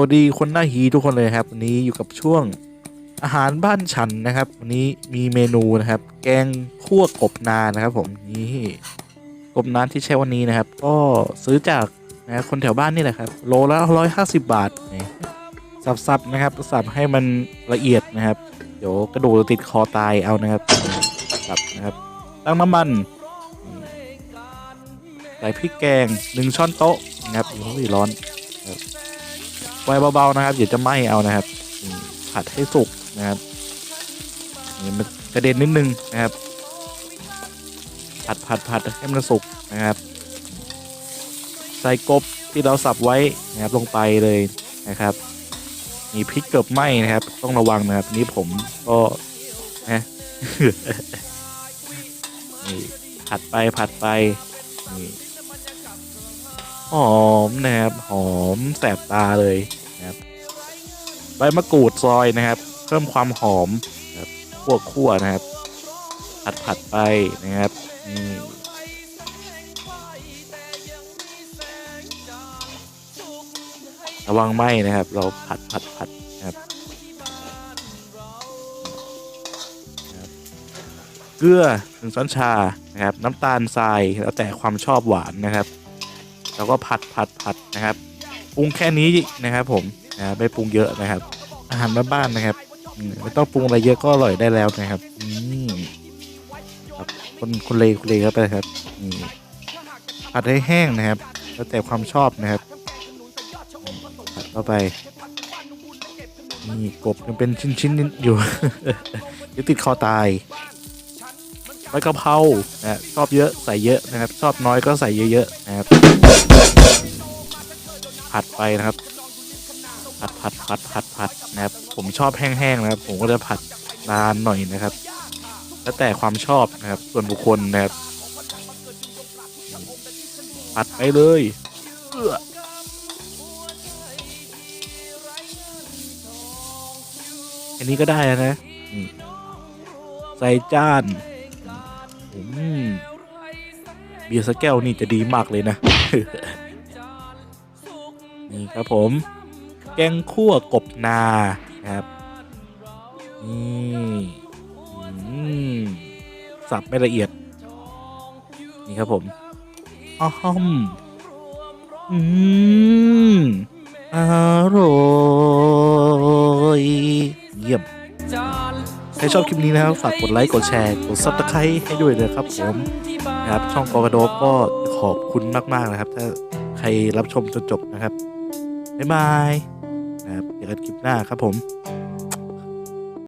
วัสดีคนหน้าฮีทุกคนเลยครับ วันนี้อยู่กับช่วงอาหารบ้านฉันนะครับ วันนี้มีเมนูนะครับ แกงคั่วกบนานะครับ ผมนี่กบนานที่ใช้วันนี้นะครับ ก็ซื้อจากนะคนแถวบ้านนี่แหละครับ โลละร้อยห้าสิบบาทนี่สับๆนะครับสับให้มันละเอียดนะครับ เดี๋ยวกระดูกติดคอตายเอานะครับสับนะครับ ตั้งน้ำมันใส่พริกแกงหนึ่งช้อนโต๊ะนะครับโอ้ยร้อน ไฟเบาๆนะครับอย่าจะไหม้เอานะครับผัดให้สุกนะครับนี่มันกระเด็นนิดนึงนะครับ ผัดผัดผัดให้มันสุกนะครับใส่กบที่เราสับไว้นะครับลงไปเลยนะครับ มีพริกเกือบไหม้นะครับ ต้องระวังนะครับนี่ผมก็นะนี่ผัดไปผัดไปนี่ หอมนะครับ หอมแสบตาเลยนะครับใบมะกรูดซอยนะครับ เพิ่มความหอมนะครับคั่วคั่วนะครับ ผัดผัดไปนะครับนี่ระวังไหมนะครับ เราผัดผัดผัดนะครับนะครับเกลือหนึ่งช้อนชานะครับ น้ำตาลทรายแล้วแต่ความชอบหวานนะครับ แล้วก็ผัดผัดผัดนะครับปรุงแค่นี้นะครับ ผมนะไม่ปรุงเยอะนะครับ อาหารบ้านๆนะครับไม่ต้องปรุงอะไรเยอะก็อร่อยได้แล้วนะครับอืมครับคนคนเลคนเลครับไปครับนี่ผัดให้แห้งนะครับ แล้วแต่ความชอบนะครับผัดเข้าไปนี่กบยังเป็นชิ้นๆอยู่เดี๋ยวติดคอตาย ใบกะเพรานะชอบเยอะใส่เยอะนะครับ ชอบน้อยก็ใส่เยอะๆนะครับผัดไปนะครับผัดผัดผัดผัดผัดนะครับ ผมชอบแห้งๆนะครับ ผมก็จะผัดนานหน่อยนะครับ แล้วแต่ความชอบนะครับ ส่วนบุคคลนะครับผัดไปเลยเอออันนี้ก็ได้นะ ใส่จาน เบียร์สักแก้วนี่จะดีมากเลยนะ นี่ครับผม แกงคั่วกบนาครับนี่อืมสับไม่ละเอียด นี่ครับผมอ้อมอืมอร่อย ใครชอบคลิปนี้นะครับฝากกดไลค์กดแชร์กดซับสไครต์ให้ด้วยนะครับผมนะครับช่องกอกระโดก็ขอบคุณมาก ๆ นะครับ ถ้าใครรับชมจนจบนะครับบ๊ายบายนะครับเจอกันคลิปหน้าครับผม